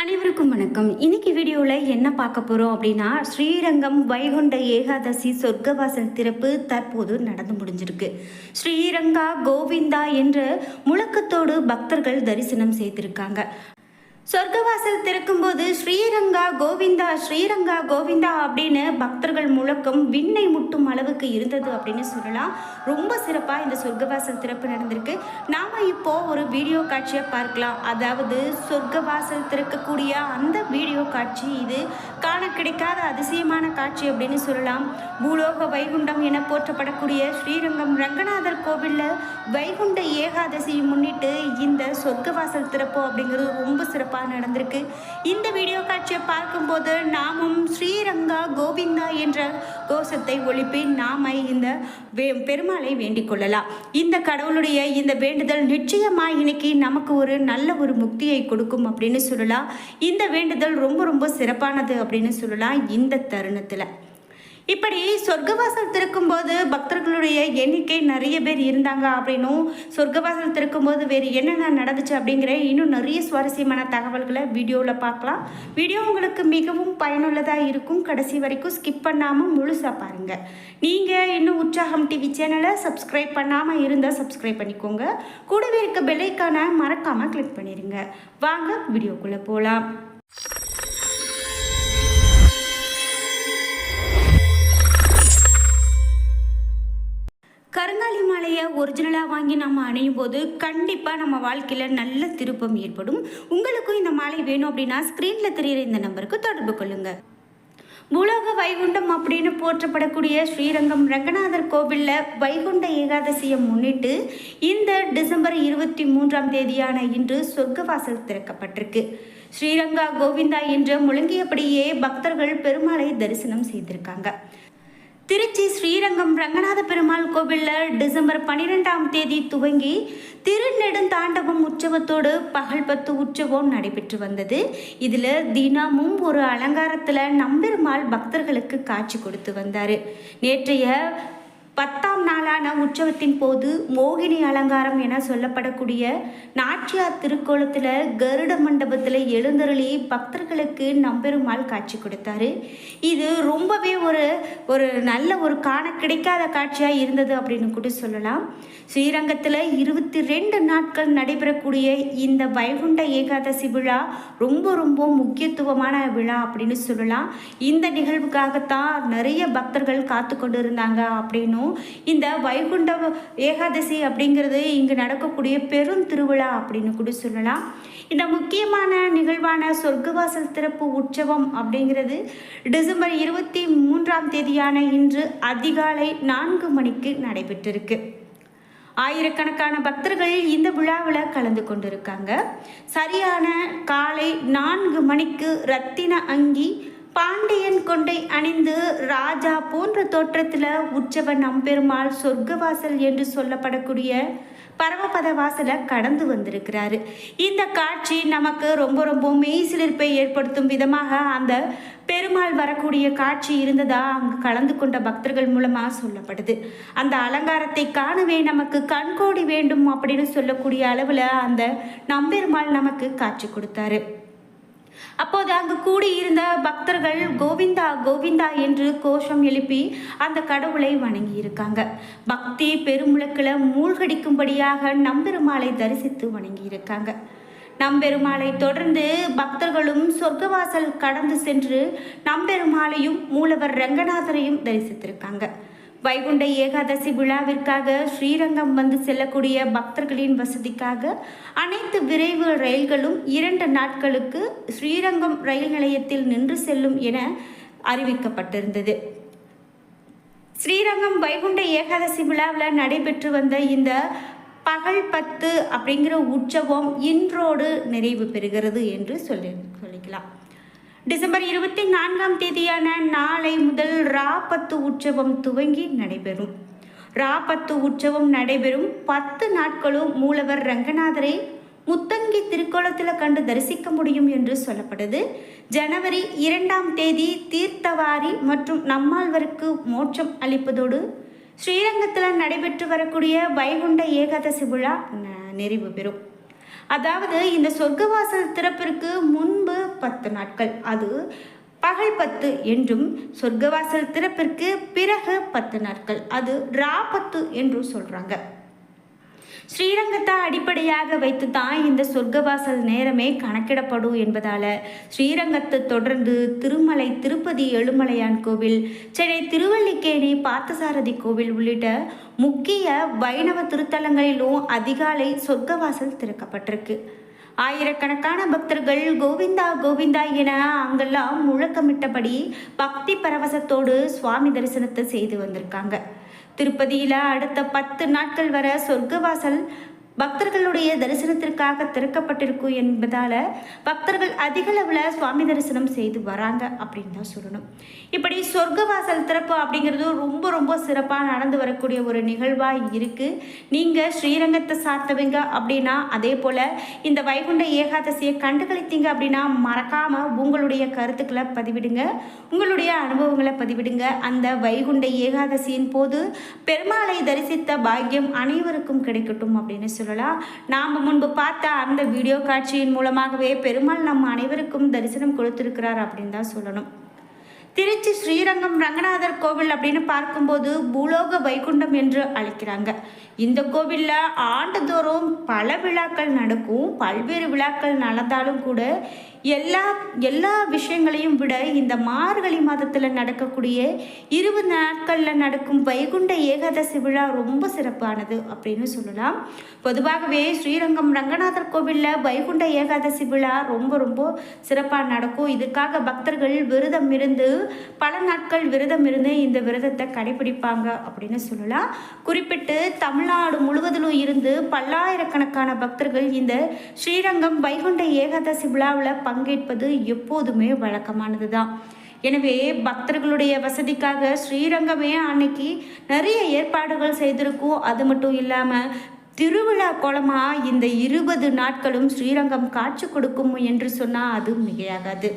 அனைவருக்கும் வணக்கம். இன்னைக்கு வீடியோவில் என்ன பார்க்க போகிறோம் அப்படின்னா ஸ்ரீரங்கம் வைகுண்ட ஏகாதசி சொர்க்கவாசல் திறப்பு தற்போது நடந்து முடிஞ்சிருக்கு. ஸ்ரீரங்கா கோவிந்தா என்று முழக்கத்தோடு பக்தர்கள் தரிசனம் செய்திருக்காங்க. சொர்க்கவாசல் திறக்கும்போது ஸ்ரீரங்கா கோவிந்தா ஸ்ரீரங்கா கோவிந்தா அப்படின்னு பக்தர்கள் முழக்கம் விண்ணை முட்டும் அளவுக்கு இருந்தது அப்படின்னு சொல்லலாம். ரொம்ப சிறப்பாக இந்த சொர்க்கவாசல் திறப்பு நடந்திருக்கு. நாம் இப்போ ஒரு வீடியோ காட்சியை பார்க்கலாம். அதாவது சொர்க்கவாசல் திறக்கக்கூடிய அந்த வீடியோ காட்சி இது. காண கிடைக்காத அதிசயமான காட்சி அப்படின்னு சொல்லலாம். பூலோக வைகுண்டம் என போற்றப்படக்கூடிய ஸ்ரீரங்கம் ரங்கநாதர் கோவிலில் வைகுண்ட ஏகாதசியை முன்னிட்டு இந்த சொர்க்கவாசல் திறப்பு அப்படிங்கிறது ரொம்ப சிறப்பாக நடந்திருக்கு. இந்த வீடியோ காட்சியை பார்க்கும்போது நாமும் ஸ்ரீரங்கா கோவிந்தா என்ற கோஷத்தை ஒழிப்பி நாம இந்த வே பெருமாளை வேண்டிக் கொள்ளலாம். இந்த கடவுளுடைய இந்த வேண்டுதல் நிச்சயமாக இன்னைக்கு நமக்கு ஒரு நல்ல ஒரு முக்தியை கொடுக்கும் அப்படின்னு சொல்லலாம். இந்த வேண்டுதல் ரொம்ப ரொம்ப சிறப்பானது அப்படின்னு சொல்லலாம் இந்த தருணத்தில். இப்படி சொர்க்கவாசல் திறக்கும்போது பக்தர்களுடைய எண்ணிக்கை நிறைய பேர் இருந்தாங்க அப்படின்னும் சொர்க்கவாசல் திறக்கும்போது வேறு என்னென்ன நடந்துச்சு அப்படிங்கிற இன்னும் நிறைய சுவாரஸ்யமான தகவல்களை வீடியோவில் பார்க்கலாம். வீடியோ உங்களுக்கு மிகவும் பயனுள்ளதாக இருக்கும். கடைசி வரைக்கும் ஸ்கிப் பண்ணாமல் முழுசாக பாருங்கள் நீங்கள் இன்னும் உற்சாகம் டிவி சேனலை சப்ஸ்கிரைப் பண்ணாமல் இருந்தால் சப்ஸ்கிரைப் பண்ணிக்கோங்க. கூடவே இருக்க பெல்லைக்கான மறக்காமல் கிளிக் பண்ணிடுங்க வாங்க வீடியோக்குள்ளே போகலாம் ஒரிஜினலாக வாங்கி நம்ம அணையும் போது கண்டிப்பாக நம்ம வாழ்க்கையில் நல்ல திருப்பம் ஏற்படும். உங்களுக்கும் இந்த மாலை வேணும் அப்படின்னா ஸ்க்ரீனில் தெரிகிற இந்த நம்பருக்கு தொடர்பு கொள்ளுங்கள் பூலோக வைகுண்டம் அப்படின்னு போற்றப்படக்கூடிய ஸ்ரீரங்கம் ரங்கநாதர் கோவிலில் வைகுண்ட ஏகாதசியை முன்னிட்டு இந்த டிசம்பர் இருபத்தி மூன்றாம் தேதியான இன்று சொர்க்கவாசல் திறக்கப்பட்டிருக்கு. ஸ்ரீரங்கா கோவிந்தா என்று முழங்கியபடியே பக்தர்கள் பெருமாளை தரிசனம் செய்திருக்காங்க. திருச்சி ஸ்ரீரங்கம் ரங்கநாத பெருமாள் கோவிலில் டிசம்பர் பன்னிரெண்டாம் தேதி துவங்கி திருநெடுந்தாண்டவம் உற்சவத்தோடு பகல் பத்து உற்சவம் நடைபெற்று வந்தது. இதில் தினமும் ஒரு அலங்காரத்தில் நம்பெருமாள் பக்தர்களுக்கு காட்சி கொடுத்து வந்தார். நேற்றைய பத்தாம் நாளான உற்சவத்தின் போது மோகினி அலங்காரம் என சொல்லப்படக்கூடிய நாச்சியார் திருக்கோலத்தில் கருட மண்டபத்தில் எழுந்தருளி பக்தர்களுக்கு நம்பெருமாள் காட்சி கொடுத்தாரு. இது ரொம்பவே ஒரு ஒரு நல்ல ஒரு காண கிடைக்காத காட்சியாக இருந்தது அப்படின்னு கூட சொல்லலாம். ஸ்ரீரங்கத்தில் இருபத்தி ரெண்டு நாட்கள் நடைபெறக்கூடிய இந்த வைகுண்ட ஏகாதசி விழா ரொம்ப ரொம்ப முக்கியத்துவமான விழா அப்படின்னு சொல்லலாம். இந்த நிகழ்வுக்காகத்தான் நிறைய பக்தர்கள் காத்து கொண்டு இருந்தாங்க அப்படின்னும் இந்த வைகுண்ட ஏகாதசி அப்படிங்கிறது இங்கு நடக்கக்கூடிய பெரும் திருவிழா அப்படின்னு கூட சொல்லலாம். இந்த முக்கியமான நிகழ்வான சொர்க்கவாசல் திறப்பு உற்சவம் அப்படிங்கிறது டிசம்பர் இருபத்தி மூன்றாம் தேதியான இன்று அதிகாலை நான்கு மணிக்கு நடைபெற்றிருக்கு. ஆயிரக்கணக்கான பக்தர்கள் இந்த விழாவில் கலந்து கொண்டிருக்காங்க. சரியான காலை நான்கு மணிக்கு ரத்தின அங்கி பாண்டியன் கொண்டை அணிந்து ராஜா போன்ற தோற்றத்தில் உற்சவ நம்பெருமாள் சொர்க்கவாசல் என்று சொல்லப்படக்கூடிய பரமபத வாசலை கடந்து வந்திருக்கிறாரு. இந்த காட்சி நமக்கு ரொம்ப ரொம்ப மெய்சிலிருப்பை ஏற்படுத்தும் விதமாக அந்த பெருமாள் வரக்கூடிய காட்சி இருந்ததா அங்கு கலந்து கொண்ட பக்தர்கள் மூலமாக சொல்லப்படுது. அந்த அலங்காரத்தை காணவே நமக்கு கண்கோடி வேண்டும் அப்படின்னு சொல்லக்கூடிய அளவில் அந்த நம்பெருமாள் நமக்கு காட்சி கொடுத்தாரு. அப்போது அங்கு கூடியிருந்த பக்தர்கள் கோவிந்தா கோவிந்தா என்று கோஷம் எழுப்பி அந்த கடவுளை வணங்கியிருக்காங்க. பக்தி பெருமுழக்கில் மூழ்கடிக்கும்படியாக நம்பெருமாளை தரிசித்து வணங்கியிருக்காங்க. நம்பெருமாளை தொடர்ந்து பக்தர்களும் சொர்க்கவாசல் கடந்து சென்று நம்பெருமாளையும் மூலவர் ரங்கநாதரையும் தரிசித்திருக்காங்க. வைகுண்ட ஏகாதசி விழாவிற்காக ஸ்ரீரங்கம் வந்து செல்லக்கூடிய பக்தர்களின் வசதிக்காக அனைத்து விரைவு ரயில்களும் இரண்டு நாட்களுக்கு ஸ்ரீரங்கம் ரயில் நிலையத்தில் நின்று செல்லும் என அறிவிக்கப்பட்டிருந்தது. ஸ்ரீரங்கம் வைகுண்ட ஏகாதசி விழாவில் நடைபெற்று வந்த இந்த பகல் பத்து அப்படிங்கிற உற்சவம் இன்றோடு நிறைவு பெறுகிறது என்று சொல்லி சொல்லிக்கலாம். டிசம்பர் இருபத்தி நான்காம் தேதியான நாளை முதல் ராபத்து உற்சவம் துவங்கி நடைபெறும். ராபத்து உற்சவம் நடைபெறும் பத்து நாட்களும் மூலவர் ரங்கநாதரை முத்தங்கி திருக்கோலத்தில் கண்டு தரிசிக்க முடியும் என்று சொல்லப்படுது. ஜனவரி இரண்டாம் தேதி தீர்த்தவாரி மற்றும் நம்மாழ்வருக்கு மோட்சம் அளிப்பதோடு ஸ்ரீரங்கத்தில் நடைபெற்று வரக்கூடிய வைகுண்ட ஏகாதசி விழா ந- நிறைவு பெறும். அதாவது இந்த சொர்க்கவாசல் திறப்பிற்கு முன்பு பத்து நாட்கள் அது பகல் பத்து என்றும் சொர்க்கவாசல் திறப்பிற்கு பிறகு பத்து நாட்கள் அது ரா பத்து என்றும் சொல்கிறாங்க ஸ்ரீரங்கத்தை அடிப்படையாக வைத்து தான் இந்த சொர்க்கவாசல் நேரமே கணக்கிடப்படும் என்பதால் ஸ்ரீரங்கத்தை தொடர்ந்து திருமலை திருப்பதி எழுமலையான் கோவில் சென்னை திருவல்லிக்கேணி பார்த்தசாரதி கோவில் உள்ளிட்ட முக்கிய வைணவ திருத்தலங்களிலும் அதிகாலை சொர்க்கவாசல் திறக்கப்பட்டிருக்கு. ஆயிரக்கணக்கான பக்தர்கள் கோவிந்தா கோவிந்தா என அங்கெல்லாம் முழக்கமிட்டபடி பக்தி பரவசத்தோடு சுவாமி தரிசனத்தை செய்து வந்திருக்காங்க. திருப்பதியில் அடுத்த பத்து நாட்கள் வர சொர்க்கவாசல் பக்தர்களுடைய தரிசனத்திற்காக திறக்கப்பட்டிருக்கும் என்பதால் பக்தர்கள் அதிக அளவில் சுவாமி தரிசனம் செய்து வராங்க அப்படின்னு தான் சொல்லணும். இப்படி சொர்க்கவாசல் திறப்பு அப்படிங்கிறது ரொம்ப ரொம்ப சிறப்பாக நடந்து வரக்கூடிய ஒரு நிகழ்வாக இருக்குது நீங்கள் ஸ்ரீரங்கத்தை சார்த்தவங்க அப்படின்னா அதே போல் இந்த வைகுண்ட ஏகாதசியை கண்டுகளித்தீங்க அப்படின்னா மறக்காமல் உங்களுடைய கருத்துக்களை பதிவிடுங்க. உங்களுடைய அனுபவங்களை பதிவிடுங்க. அந்த வைகுண்ட ஏகாதசியின் போது பெருமாளை தரிசித்த பாக்கியம் அனைவருக்கும் கிடைக்கட்டும் அப்படின்னு சொல்லலாம் நாம் முன்பு பார்த்த அந்த வீடியோ காட்சியின் மூலமாகவே பெருமாள் நம் அனைவருக்கும் தரிசனம் கொடுத்திருக்கிறார் அப்படின்னு தான் சொல்லணும். திருச்சி ஸ்ரீரங்கம் ரங்கநாதர் கோவில் அப்படின்னு பார்க்கும்போது பூலோக வைகுண்டம் என்று அழைக்கிறாங்க. இந்த கோவிலில் ஆண்டுதோறும் பல விழாக்கள் நடக்கும். பல்வேறு விழாக்கள் நடந்தாலும் கூட எல்லா எல்லா விஷயங்களையும் விட இந்த மார்கழி மாதத்தில் நடக்கக்கூடிய இருபது நாட்களில் நடக்கும் வைகுண்ட ஏகாதசி விழா ரொம்ப சிறப்பானது அப்படின்னு சொல்லலாம். பொதுவாகவே ஸ்ரீரங்கம் ரங்கநாதர் கோவிலில் வைகுண்ட ஏகாதசி விழா ரொம்ப ரொம்ப சிறப்பாக நடக்கும். இதுக்காக பக்தர்கள் விரதம் இருந்து பல நாட்கள் விரதம் இருந்து இந்த விரதத்தை கடைபிடிப்பாங்க அப்படின்னு சொல்லலாம். குறிப்பிட்டு தமிழ் தமிழ்நாடு முழுவதிலும் இருந்து பல்லாயிரக்கணக்கான பக்தர்கள் இந்த ஸ்ரீரங்கம் வைகுண்ட ஏகாதசி விழாவில் பங்கேற்பது எப்போதுமே வழக்கமானது தான் எனவே பக்தர்களுடைய வசதிக்காக ஸ்ரீரங்கமே அன்னைக்கு நிறைய ஏற்பாடுகள் செய்திருக்கும். அது மட்டும் இல்லாமல் திருவிழா கோலமாக இந்த இருபது நாட்களும் ஸ்ரீரங்கம் காட்சி கொடுக்கும் என்று சொன்னால் அது மிகையாகாது.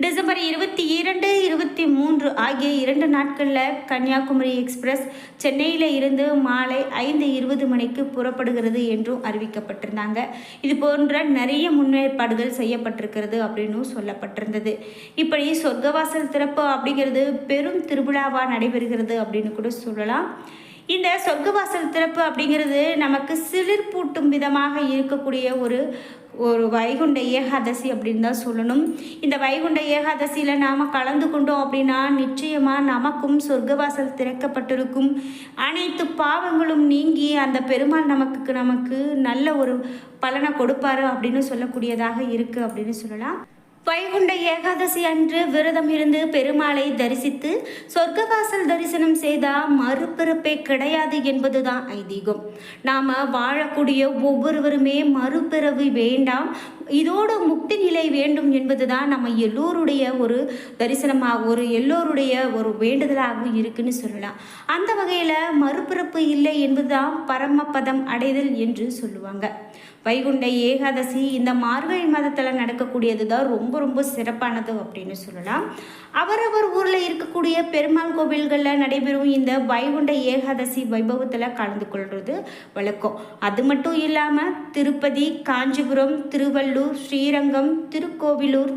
டிசம்பர் இருபத்தி இரண்டு இருபத்தி மூன்று ஆகிய இரண்டு நாட்களில் கன்னியாகுமரி எக்ஸ்பிரஸ் சென்னையில் இருந்து மாலை ஐந்து இருபது மணிக்கு புறப்படுகிறது என்றும் அறிவிக்கப்பட்டிருந்தாங்க. இது போன்ற நிறைய முன்னேற்பாடுகள் செய்யப்பட்டிருக்கிறது அப்படின்னு சொல்லப்பட்டிருந்தது. இப்படி சொர்க்கவாசல் திறப்பு அப்படிங்கிறது பெரும் திருவிழாவாக நடைபெறுகிறது அப்படின்னு கூட சொல்லலாம். இந்த சொர்க்கவாசல் திறப்பு அப்படிங்கிறது நமக்கு சிலிர்ப்பூட்டும் விதமாக இருக்கக்கூடிய ஒரு ஒரு வைகுண்ட ஏகாதசி அப்படின்னு தான் சொல்லணும். இந்த வைகுண்ட ஏகாதசியில் நாம் கலந்து கொண்டோம் அப்படின்னா நிச்சயமாக நமக்கும் சொர்க்கவாசல் திறக்கப்பட்டிருக்கும். அனைத்து பாவங்களும் நீங்கி அந்த பெருமாள் நமக்கு நமக்கு நல்ல ஒரு பலனை கொடுப்பாரு அப்படின்னு சொல்லக்கூடியதாக இருக்குது அப்படின்னு சொல்லலாம். வைகுண்ட ஏகாதசி அன்று விரதம் இருந்து பெருமாளை தரிசித்து சொர்க்கவாசல் தரிசனம் செய்தால் மறுபிறப்பே கிடையாது என்பதுதான் ஐதீகம். நாம் வாழக்கூடிய ஒவ்வொருவருமே மறுபிறவி வேண்டாம் இதோட முக்தி நிலை வேண்டும் என்பதுதான் நம்ம எல்லோருடைய ஒரு தரிசனமாக ஒரு எல்லோருடைய ஒரு வேண்டுதலாகவும் இருக்குன்னு சொல்லலாம். அந்த வகையில் மறுபிறப்பு இல்லை என்பதுதான் பரமபதம் அடைதல் என்று சொல்லுவாங்க. வைகுண்ட ஏகாதசி இந்த மார்கழி மாதத்தில் நடக்கக்கூடியது தான் ரொம்ப ரொம்ப சிறப்பானது அப்படின்னு சொல்லலாம். அவரவர் ஊரில் இருக்கக்கூடிய பெருமாள் கோவில்களில் நடைபெறும் இந்த வைகுண்ட ஏகாதசி வைபவத்தில் கலந்து கொள்வது வழக்கம். அது மட்டும் இல்லாமல் திருப்பதி காஞ்சிபுரம் திருவள்ளூர் ஸ்ரீரங்கம் திருக்கோவிலூர்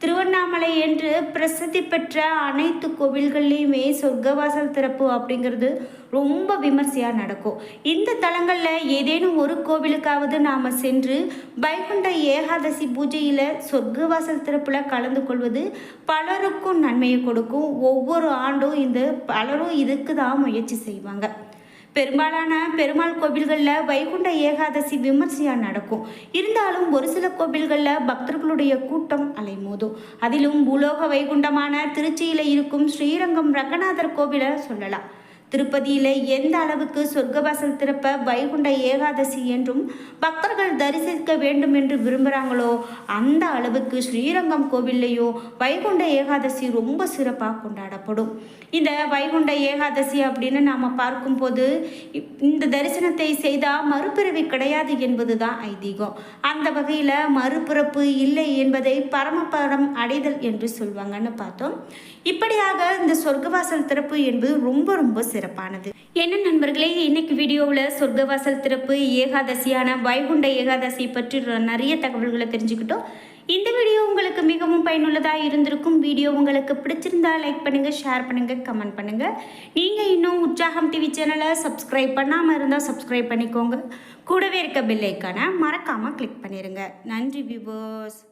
திருவண்ணாமலை என்று பிரசித்தி பெற்ற அனைத்து கோவில்கள்லேயுமே சொர்க்கவாசல் திறப்பு அப்படிங்கிறது ரொம்ப விமர்சையாக நடக்கும். இந்த தலங்களில் ஏதேனும் ஒரு கோவிலுக்காவது நாம் சென்று வைகுண்ட ஏகாதசி பூஜையில் சொர்க்கவாசல் திறப்பில் கலந்து கொள்வது பலருக்கும் நன்மையை கொடுக்கும். ஒவ்வொரு ஆண்டும் இந்த பலரும் இதுக்கு தான் முயற்சி செய்வாங்க. பெரும்பாலான பெருமாள் கோவில்களில் வைகுண்ட ஏகாதசி விமர்சையாக நடக்கும். இருந்தாலும் ஒரு சில கோவில்களில் பக்தர்களுடைய கூட்டம் அலைமோதும். அதிலும் பூலோக வைகுண்டமான திருச்சியில் இருக்கும் ஸ்ரீரங்கம் ரங்கநாதர் கோவிலை சொல்லலாம். திருப்பதியில் எந்த அளவுக்கு சொர்க்கவாசல் திறப்ப வைகுண்ட ஏகாதசி என்றும் பக்தர்கள் தரிசிக்க வேண்டும் என்று விரும்புகிறாங்களோ அந்த அளவுக்கு ஸ்ரீரங்கம் கோவில்லையோ வைகுண்ட ஏகாதசி ரொம்ப சிறப்பாக கொண்டாடப்படும். இந்த வைகுண்ட ஏகாதசி அப்படின்னு நாம் பார்க்கும்போது இந்த தரிசனத்தை செய்தால் மறுபிறவி கிடையாது என்பது தான் ஐதீகம். அந்த வகையில் மறுபிறப்பு இல்லை என்பதை பரமபரம் அடைதல் என்று சொல்வாங்கன்னு பார்த்தோம். இப்படியாக இந்த சொர்க்கவாசல் திறப்பு என்பது ரொம்ப ரொம்ப சிறப்பானது. என்ன நண்பர்களே இன்னைக்கு வீடியோவில் சொர்க்கவாசல் திறப்பு ஏகாதசியான வைகுண்ட ஏகாதசி பற்றி நிறைய தகவல்களை தெரிஞ்சுக்கிட்டோம். இந்த வீடியோ உங்களுக்கு மிகவும் பயனுள்ளதாக இருந்திருக்கும். வீடியோ உங்களுக்கு பிடிச்சிருந்தா லைக் பண்ணுங்கள் ஷேர் பண்ணுங்கள் கமெண்ட் பண்ணுங்கள் நீங்கள் இன்னும் உற்சாகம் டிவி சேனலை சப்ஸ்கிரைப் பண்ணாமல் இருந்தால் சப்ஸ்கிரைப் பண்ணிக்கோங்க. கூடவே இருக்க பில்லைக்கான மறக்காமல் கிளிக் பண்ணிடுங்க நன்றி வியூவர்ஸ்